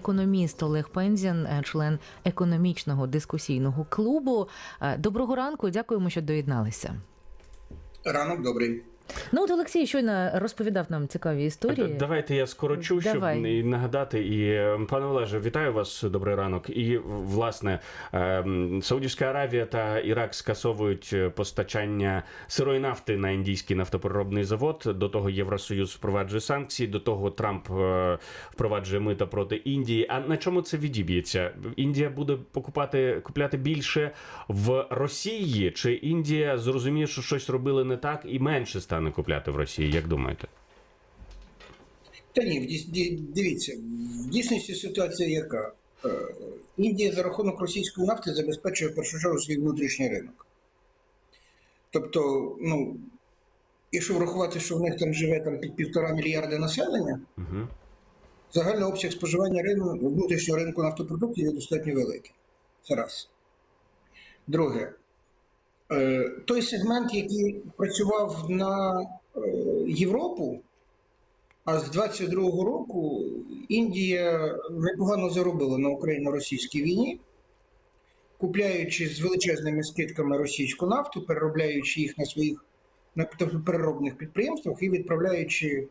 Економіст Олег Пензін, е, член економічного дискусійного клубу. Е, Доброго ранку, дякуємо, що доєдналися. Ранок добрий. Ну от Олексій щойно розповідав нам цікаві історії. Давайте я скорочу, щоб Давай. і нагадати. І е, пане Олеже, вітаю вас. Добрий ранок. І власне ем, Саудівська Аравія та Ірак скасовують е, постачання сирої нафти на індійський нафтопереробний завод. До того Євросоюз впроваджує санкції. До того Трамп е, впроваджує мита проти Індії. А на чому це відіб'ється? Індія буде покупати купляти більше в Росії, чи Індія зрозуміє, що щось робили не так, і менше стане купляти в Росії? Як думаєте? Та ні, дивіться, в дійсності ситуація яка? Е, Індія за рахунок російської нафти забезпечує чергу свій внутрішній ринок. Тобто, ну, якщо врахувати, що в них там живе там під півтора мільярда населення, Угу. загальний обсяг споживання ринку, внутрішнього ринку нафтопродуктів є достатньо великий. Це раз. Друге, той сегмент, який працював на е, Європу, а з 22-го року Індія непогано заробила на україно-російській війні, купляючи з величезними скидками російську нафту, переробляючи їх на своїх нафтопереробних підприємствах і відправляючи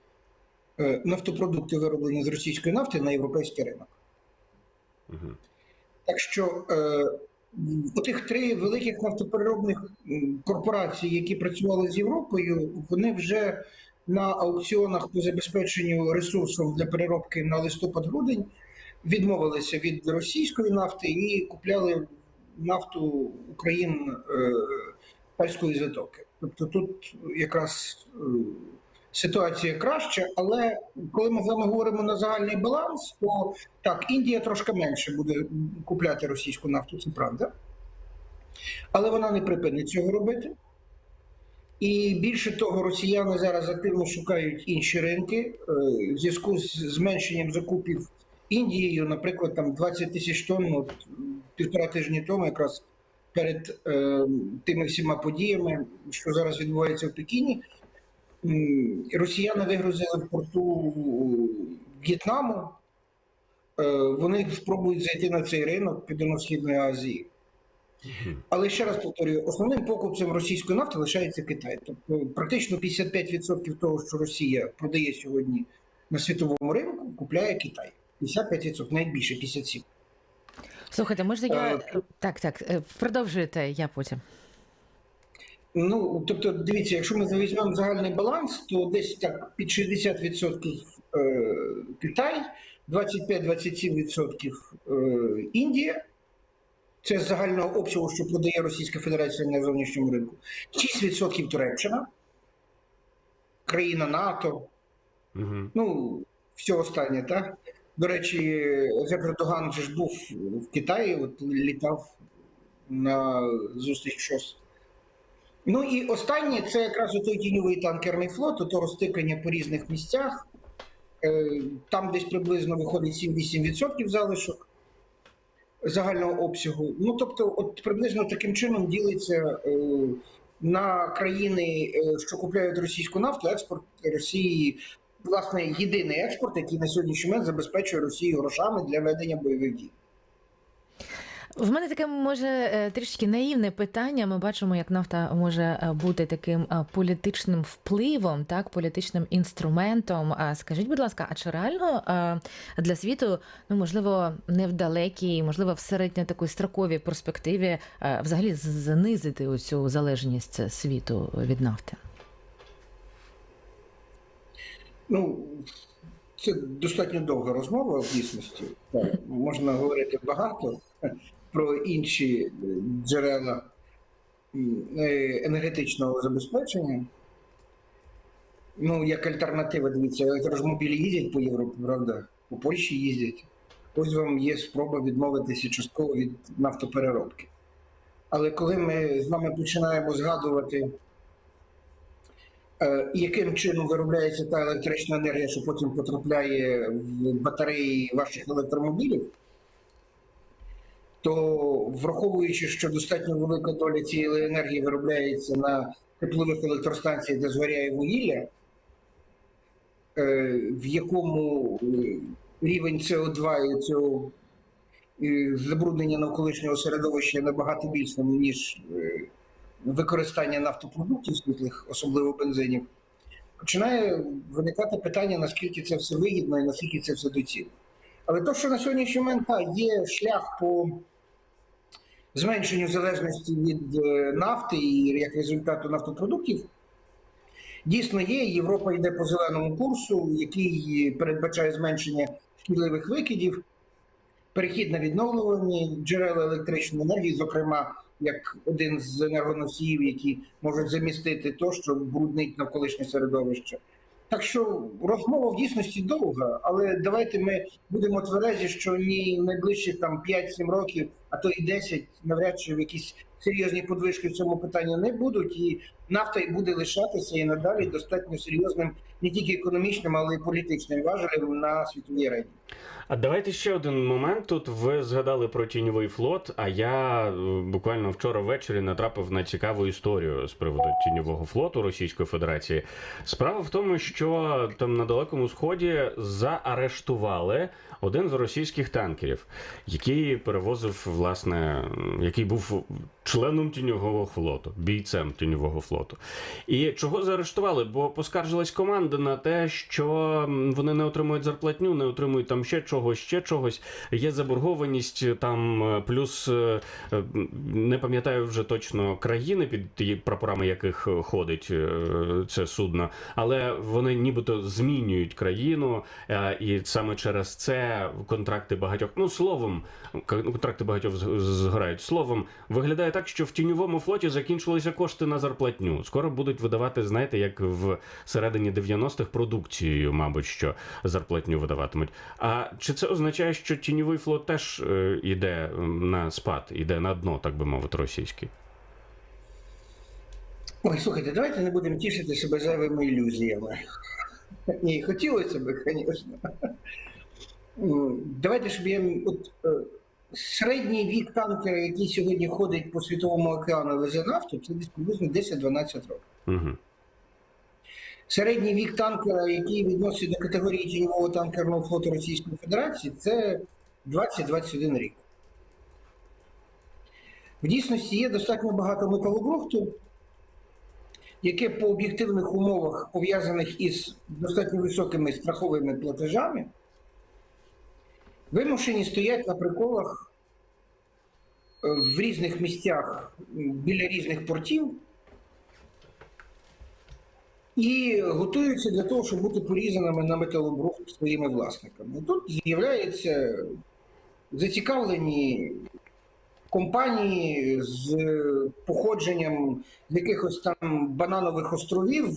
е, нафтопродукти, вироблені з російської нафти, на європейський ринок. Угу. Так що е, отих три великих нафтопереробних м, корпорації, які працювали з Європою, вони вже на аукціонах по забезпеченню ресурсом для переробки на листопад-грудень відмовилися від російської нафти і купляли нафту Україн е, Перської затоки. Тобто тут якраз е, ситуація краща, але коли ми з вами говоримо на загальний баланс, то так, Індія трошки менше буде купляти російську нафту, це правда. Але вона не припинить цього робити. І більше того, росіяни зараз активно шукають інші ринки е, в зв'язку з зменшенням закупів Індією, наприклад, там 20 тисяч тонн от, півтора тижні тому, якраз перед е, тими всіма подіями, що зараз відбувається в Пекіні, росіяни вигрузили в порту В'єтнаму. Е, Вони спробують зайти на цей ринок Південно-Східної Азії. Але ще раз повторюю, основним покупцем російської нафти лишається Китай. Тобто практично 55% того, що Росія продає сьогодні на світовому ринку, купляє Китай. 55%, навіть більше 57%. Слухайте, може я Е, так, так, е, продовжуйте, я потім. Ну, тобто, дивіться, якщо ми візьмемо загальний баланс, то десь так під 60% е, Китай, 25-27% е, Індія. Це з загального обсягу, що продає Російська Федерація на зовнішньому ринку. 6% Туреччина, країна НАТО, Угу. ну, все останнє, так? До речі, Ердоган же ж був в Китаї, от літав на зустріч ШОС. Ну і останнє це якраз той тіньовий танкерний флот, ото розтикання по різних місцях. Е, Там десь приблизно виходить 7-8% залишок загального обсягу. Ну тобто, от приблизно таким чином ділиться е, на країни, е, що купляють російську нафту, експорт Росії, власне, єдиний експорт, який на сьогоднішній момент забезпечує Росію грошами для ведення бойових дій. В мене таке може е, трішки наївне питання. Ми бачимо, як нафта може е, бути таким е, політичним впливом, так, політичним інструментом. А скажіть, будь ласка, а чи реально для світу, ну можливо, не в далекій, можливо, в середньо такої строковій перспективі взагалі знизити оцю залежність світу від нафти? Ну, це достатньо довга розмова в дійсності. Так, можна говорити багато про інші е, джерела е, енергетичного забезпечення. Ну, як альтернатива, дивіться, електромобілі їздять по Європі, правда? По Польщі їздять. Ось вам є спроба відмовитися частково від нафтопереробки. Але коли ми з вами починаємо згадувати Е, яким чином виробляється та електрична енергія, що потім потрапляє в батареї ваших електромобілів, то враховуючи, що достатньо велика доля цієї енергії виробляється на теплових електростанціях, де згоряє вугілля, е, в якому е, рівень СО2 і цього е, забруднення навколишнього середовища набагато більше, ніж використання нафтопродуктів світлих, особливо бензинів, починає виникати питання, наскільки це все вигідно і наскільки це все доцільно. Але то, що на сьогоднішній момент та, є шлях по зменшенню залежності від е, нафти і як результату нафтопродуктів, дійсно є. Європа йде по зеленому курсу, який передбачає зменшення шкідливих викидів, перехід на відновлювані джерела електричної енергії, зокрема, як один з енергоносіїв, які можуть замістити то, що бруднить навколишнє середовище. Так що розмова в дійсності довга, але давайте ми будемо тверезі, що ні найближчих там 5-7 років, а то і 10, навряд чи якісь серйозні подвижки в цьому питанні не будуть, і нафта й буде лишатися і надалі достатньо серйозним не тільки економічним, але й політичним важелем на світовій арені. А давайте ще один момент. Тут ви згадали про тіньовий флот. А я е, буквально вчора ввечері натрапив на цікаву історію з приводу тіньового флоту Російської Федерації. Справа в тому, що там на далекому сході заарештували один з російських танкерів, який перевозив, власне, який був членом тіньового флоту, бійцем тіньового флоту. І чого заарештували? Бо поскаржилась команда на те, що вони не отримують зарплатню, не отримують там ще чогось, ще чогось. Є заборгованість там, е, плюс е, е, не пам'ятаю вже точно країни, під прапорами яких е, ходить е, це судно, але вони нібито змінюють країну, е, і саме через це контракти багатьох, ну словом, контракти багатьох згорають. Словом, виглядає так, що в тіньовому флоті закінчилися кошти на зарплатню. Скоро будуть видавати, знаєте, як в середині 90-х продукцією, мабуть, що зарплатню видаватимуть. А чи це означає, що тіньовий флот теж е, іде на спад, іде на дно, так би мовити, російський? Ой, слухайте, давайте не будемо тішити себе зайвими ілюзіями. Ні, хотілося б, звісно. Давайте, щоб я. От, е, середній вік танкера, який сьогодні ходить по світовому океану і везе нафту, це десь приблизно 10-12 років. Угу. Середній вік танкера, який відносить до категорії тіньового танкерного флоту Російської Федерації, це 20-21 рік. В дійсності є достатньо багато металобрухту, яке по об'єктивних умовах, пов'язаних із достатньо високими страховими платежами, вимушені стоять на приколах в різних місцях біля різних портів і готуються для того, щоб бути порізаними на металобрухт своїми власниками. Тут з'являються зацікавлені компанії з походженням якихось там бананових островів,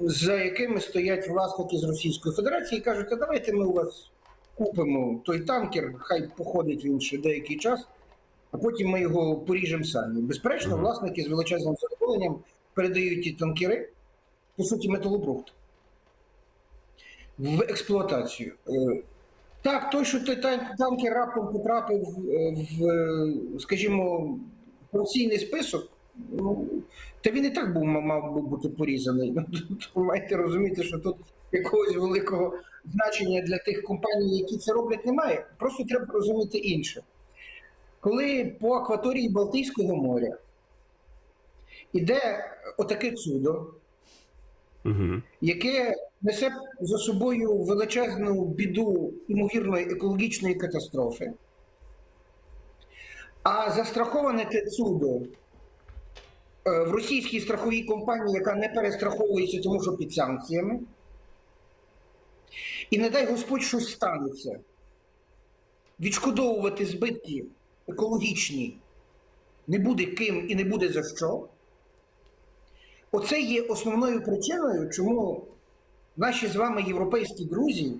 за якими стоять власники з Російської Федерації, і кажуть, а давайте ми у вас купимо той танкер, хай походить він ще деякий час, а потім ми його поріжемо самі. Безперечно, власники з величезним задоволенням передають ті танкери, по суті, металобрухт, в експлуатацію. Е, Так, той, що той танкер раптом потрапив в, скажімо, санкційний список, ну, та він і так був мав- би бути порізаний. Тут ви маєте розуміти, що тут якогось великого значення для тих компаній, які це роблять, немає. Просто треба розуміти інше. Коли по акваторії Балтійського моря іде отаке чудо, Угу. яке несе за собою величезну біду ймовірної екологічної катастрофи. А застраховане те чудо е, в російській страховій компанії, яка не перестраховується, тому що під санкціями. І не дай Господь щось станеться. Відшкодовувати збитки екологічні не буде ким і не буде за що. Оце є основною причиною, чому наші з вами європейські друзі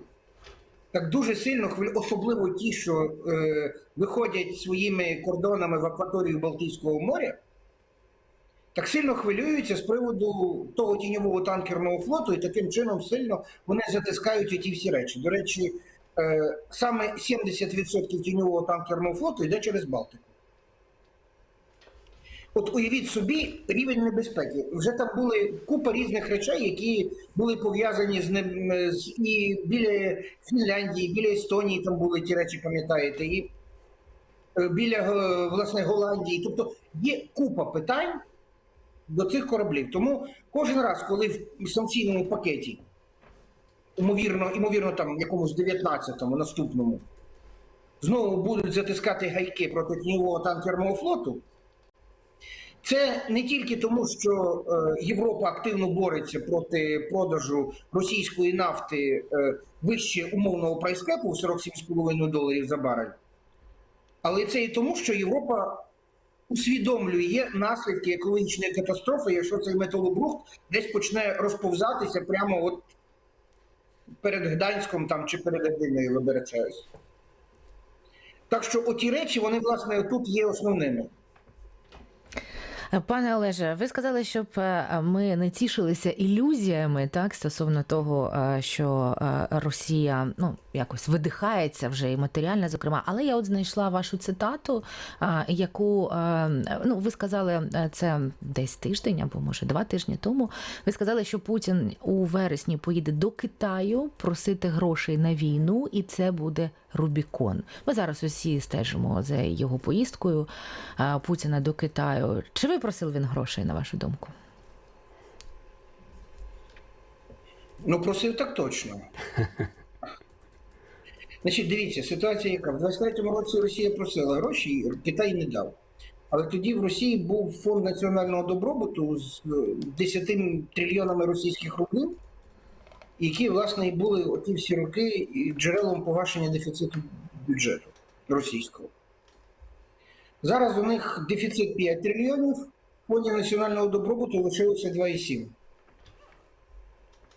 так дуже сильно хвилю, особливо ті, що е, виходять своїми кордонами в акваторію Балтійського моря, так сильно хвилюються з приводу того тіньового танкерного флоту, і таким чином сильно вони затискають ті всі речі. До речі, саме 70% тіньового танкерного флоту йде через Балтику. От уявіть собі рівень небезпеки. Вже там були купа різних речей, які були пов'язані з ним з і біля Фінляндії, біля Естонії там були ті речі, пам'ятаєте, і е, біля е, власне Голландії. Тобто є купа питань до цих кораблів. Тому кожен раз, коли в санкційному пакеті, ймовірно, ймовірно, там якомусь 19-му, наступному, знову будуть затискати гайки проти тіньового танкерного флоту. Це не тільки тому, що е, Європа активно бореться проти продажу російської нафти е, вище умовного прайскепу в 47,5 доларів за барель, але це і тому, що Європа усвідомлює наслідки екологічної катастрофи, якщо цей металобрухт десь почне розповзатися прямо от перед Гданськом там чи перед Адиною, виберечаюсь. Так що оті речі, вони, власне, тут є основними. Пане Олеже, ви сказали, щоб е, ми не тішилися ілюзіями, так стосовно того, е, що е, Росія ну якось видихається вже і матеріально, зокрема. Але я от знайшла вашу цитату, яку ну ви сказали це десь тиждень або може два тижні тому. Ви сказали, що Путін у вересні поїде до Китаю просити грошей на війну, і це буде Рубікон. Ми зараз усі стежимо за його поїздкою е, Путіна до Китаю. Чи ви просив він грошей, на вашу думку? Ну, просив так точно. Значить, дивіться, ситуація яка? В 23-му році Росія просила гроші, Китай не дав. Але тоді в Росії був фонд національного добробуту з е, 10 трильйонами російських рублів, які, власне, і були оті всі роки джерелом погашення дефіциту бюджету російського. Зараз у них дефіцит 5 трильйонів, в фонді національного добробуту лишилося 2,7.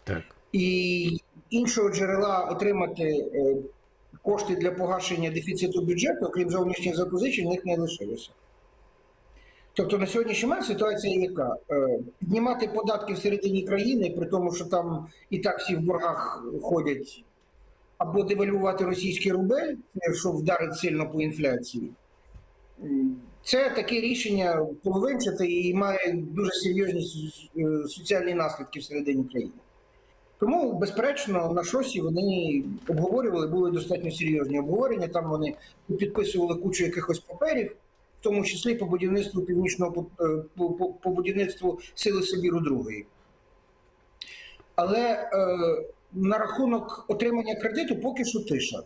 Так. І іншого джерела отримати е, кошти для погашення дефіциту бюджету, окрім зовнішніх запозичень, в них не лишилося. Тобто на сьогоднішній момент ситуація яка? Е, Піднімати податки всередині країни, при тому, що там і так всі в боргах ходять, або девальвувати російський рубель, що вдарить сильно по інфляції. Це таке рішення половинчате і має дуже серйозні е, соціальні наслідки всередині країни. Тому, безперечно, на шосі вони обговорювали, були достатньо серйозні обговорення. Там вони підписували кучу якихось паперів, тому числі по будівництву північного е, по, по, по будівництву сили Сибіру другої. Але е, на рахунок отримання кредиту поки що тиша.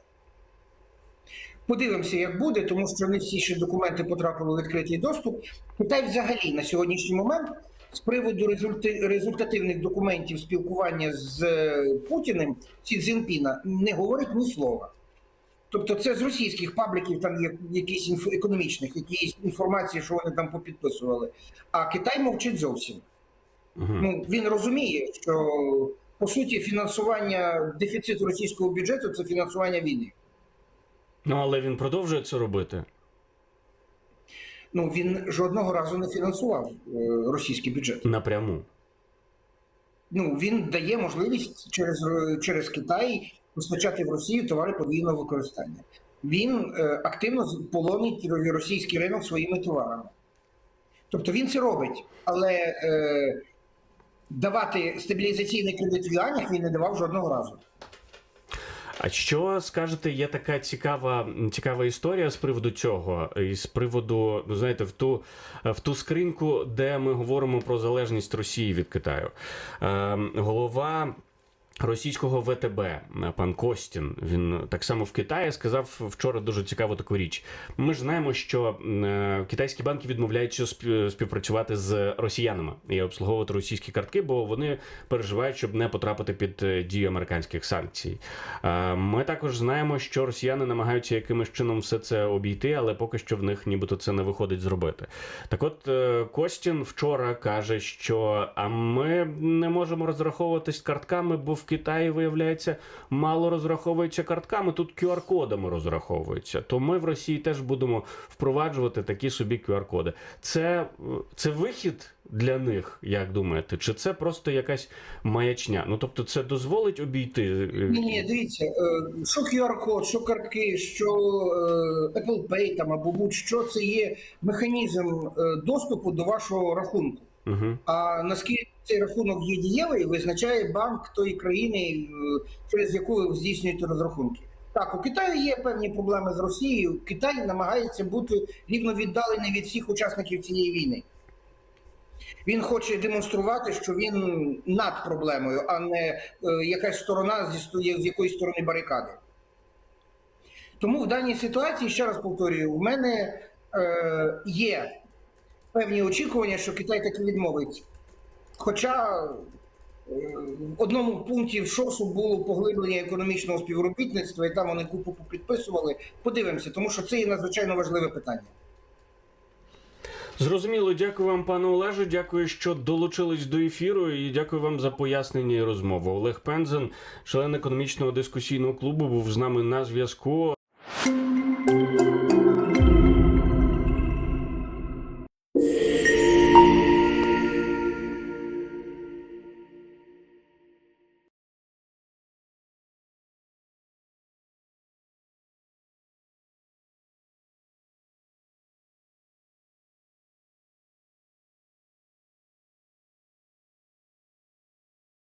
Подивимося, як буде, тому що не всі ще документи потрапили у відкритий доступ. Китай взагалі на сьогоднішній момент з приводу результативних документів спілкування з е, Путіним Сі Цзінпіна не говорить ні слова. Тобто це з російських пабліків, там є якісь інфо- економічних, якісь інформації, що вони там попідписували. А Китай мовчить зовсім. Угу. Ну він розуміє, що по суті фінансування дефіциту російського бюджету це фінансування війни. Ну але він продовжує це робити. Ну він жодного разу не фінансував е, російський бюджет. Напряму. Ну він дає можливість через, е, через Китай постачати в Росію товари подвійного використання. Він е, активно полонить російський ринок своїми товарами. Тобто він це робить, але е, давати стабілізаційний кредит в юанях він не давав жодного разу. А що скажете, є така цікава, цікава історія з приводу цього, і з приводу, ну знаєте, в ту, в ту скриньку, де ми говоримо про залежність Росії від Китаю. Е, голова. Російського ВТБ пан Костін він так само в Китаї сказав вчора дуже цікаву таку річ. Ми ж знаємо, що е, китайські банки відмовляються спів- співпрацювати з росіянами і обслуговувати російські картки, бо вони переживають, щоб не потрапити під е, дію американських санкцій. Ми також знаємо, що росіяни намагаються якимось чином все це обійти, але поки що в них нібито це не виходить зробити. Так от е, Костін вчора каже, що а ми не можемо розраховуватись картками, бо в Китаї, виявляється, мало розраховується картками, тут QR-кодами розраховуються. То ми в Росії теж будемо впроваджувати такі собі QR-коди. Це, це вихід для них, як думаєте? Чи це просто якась маячня? Ну тобто, це дозволить обійти. е, Ні, ні, дивіться, е, що QR-код, що картки, що е, Apple Pay там або будь-що це є механізм доступу до вашого рахунку. Угу. А наскільки цей рахунок є дієвий, визначає банк тої країни, е, через яку ви здійснюєте розрахунки. Так, у Китаю є певні проблеми з Росією. Китай намагається бути рівно віддалений від всіх учасників цієї війни. Він хоче демонструвати, що він над проблемою, а не е, якась сторона з якоїсь сторони барикади. Тому в даній ситуації, ще раз повторюю, в мене е, є певні очікування, що Китай таки відмовить. Хоча е, в одному пункті в ШОСу було поглиблення економічного співробітництва, і там вони купу підписували. Подивимося, тому що це є надзвичайно важливе питання. Зрозуміло, дякую вам, пане Олеже. Дякую, що долучились до ефіру, і дякую вам за пояснення і розмову. Олег Пензен, член економічного дискусійного клубу, був з нами на зв'язку.